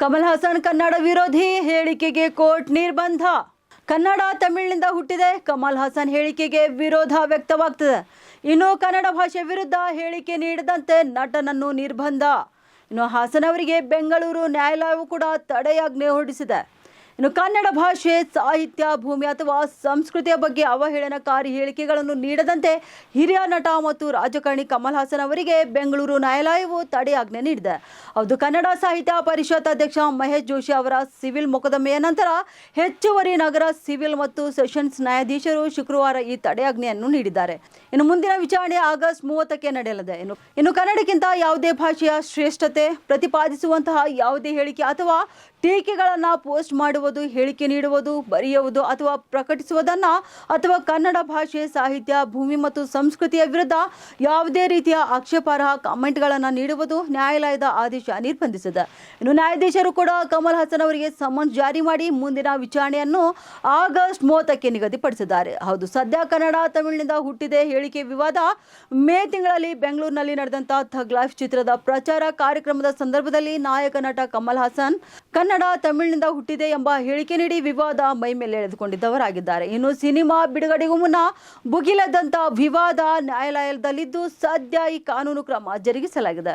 ಕಮಲ್ ಹಾಸನ್ ಕನ್ನಡ ವಿರೋಧಿ ಹೇಳಿಕೆಗೆ ಕೋರ್ಟ್ ನಿರ್ಬಂಧ. ಕನ್ನಡ ತಮಿಳಿನಿಂದ ಹುಟ್ಟಿದೆ. ಕಮಲ್ ಹಾಸನ್ ಹೇಳಿಕೆಗೆ ವಿರೋಧ ವ್ಯಕ್ತವಾಗ್ತದೆ. ಇನ್ನು ಕನ್ನಡ ಭಾಷೆ ವಿರುದ್ಧ ಹೇಳಿಕೆ ನೀಡದಂತೆ ನಟನನ್ನು ನಿರ್ಬಂಧ. ಇನ್ನು ಹಾಸನ್ ಅವರಿಗೆ ಬೆಂಗಳೂರು ನ್ಯಾಯಾಲಯವು ಕೂಡ ತಡೆಯಾಜ್ಞೆ ಹೊರಡಿಸಿದೆ. ಇನ್ನು ಕನ್ನಡ ಭಾಷೆ, ಸಾಹಿತ್ಯ, ಭೂಮಿ ಅಥವಾ ಸಂಸ್ಕೃತಿಯ ಬಗ್ಗೆ ಅವಹೇಳನಕಾರಿ ಹೇಳಿಕೆಗಳನ್ನು ನೀಡದಂತೆ ಹಿರಿಯ ನಟ ಮತ್ತು ರಾಜಕಾರಣಿ ಕಮಲ್ ಹಾಸನ್ ಅವರಿಗೆ ಬೆಂಗಳೂರು ನ್ಯಾಯಾಲಯವು ತಡೆಯಾಜ್ಞೆ ನೀಡಿದೆ. ಹೌದು, ಕನ್ನಡ ಸಾಹಿತ್ಯ ಪರಿಷತ್ ಅಧ್ಯಕ್ಷ ಮಹೇಶ್ ಜೋಶಿ ಅವರ ಸಿವಿಲ್ ಮೊಕದ್ದಮೆಯ ನಂತರ ಹೆಚ್ಚುವರಿ ನಗರ ಸಿವಿಲ್ ಮತ್ತು ಸೆಷನ್ಸ್ ನ್ಯಾಯಾಧೀಶರು ಶುಕ್ರವಾರ ಈ ತಡೆಯಾಜ್ಞೆಯನ್ನು ನೀಡಿದ್ದಾರೆ. ಇನ್ನು ಮುಂದಿನ ವಿಚಾರಣೆ ಆಗಸ್ಟ್ ಮೂವತ್ತಕ್ಕೆ ನಡೆಯಲಿದೆ. ಇನ್ನು ಇನ್ನು ಕನ್ನಡಕ್ಕಿಂತ ಯಾವುದೇ ಭಾಷೆಯ ಶ್ರೇಷ್ಠತೆ ಪ್ರತಿಪಾದಿಸುವಂತಹ ಯಾವುದೇ ಹೇಳಿಕೆ ಅಥವಾ ಟೀಕೆಗಳನ್ನು ಪೋಸ್ಟ್ ಮಾಡುವುದು ಹೇಳಿಕೆ ನೀಡುವುದು, ಬರೆಯುವುದು ಅಥವಾ ಪ್ರಕಟಿಸುವುದನ್ನು ಅಥವಾ ಕನ್ನಡ ಭಾಷೆ ಸಾಹಿತ್ಯ, ಭೂಮಿ ಮತ್ತು ಸಂಸ್ಕೃತಿಯ ವಿರುದ್ಧ ಯಾವುದೇ ರೀತಿಯ ಆಕ್ಷೇಪಾರ್ಹ ಕಾಮೆಂಟ್ಗಳನ್ನು ನೀಡುವುದು ನ್ಯಾಯಾಲಯದ ಆದೇಶ ನಿರ್ಬಂಧಿಸಿದೆ. ಇನ್ನು ನ್ಯಾಯಾಧೀಶರು ಕೂಡ ಕಮಲ್ ಹಾಸನ್ ಅವರಿಗೆ ಸಮನ್ಸ್ ಜಾರಿ ಮಾಡಿ ಮುಂದಿನ ವಿಚಾರಣೆಯನ್ನು ಆಗಸ್ಟ್ ಮೂವತ್ತಕ್ಕೆ ನಿಗದಿಪಡಿಸಿದ್ದಾರೆ. ಹೌದು, ಸದ್ಯ ಕನ್ನಡ ತಮಿಳಿನಿಂದ ಹುಟ್ಟಿದೆ ಹೇಳಿಕೆ ವಿವಾದ. ಮೇ ತಿಂಗಳಲ್ಲಿ ಬೆಂಗಳೂರಿನಲ್ಲಿ ನಡೆದಂತಹ ಥಗ್ ಲೈಫ್ ಚಿತ್ರದ ಪ್ರಚಾರ ಕಾರ್ಯಕ್ರಮದ ಸಂದರ್ಭದಲ್ಲಿ ನಾಯಕ ನಟ ಕಮಲ್ ಹಾಸನ್ ಕನ್ನಡ ತಮಿಳಿನಿಂದ ಹುಟ್ಟಿದೆ ಎಂಬ ಹೇಳಿಕೆ ನೀಡಿ ವಿವಾದ ಮೈ ಮೇಲೆ ಎಳೆದುಕೊಂಡಿದ್ದವರಾಗಿದ್ದಾರೆ. ಇನ್ನು ಸಿನಿಮಾ ಬಿಡುಗಡೆಗೂ ಮುನ್ನ ಭುಗಿಲದಂತ ವಿವಾದ ನ್ಯಾಯಾಲಯದಲ್ಲಿದ್ದು ಸದ್ಯ ಈ ಕಾನೂನು ಕ್ರಮ ಜರುಗಿಸಲಾಗಿದೆ.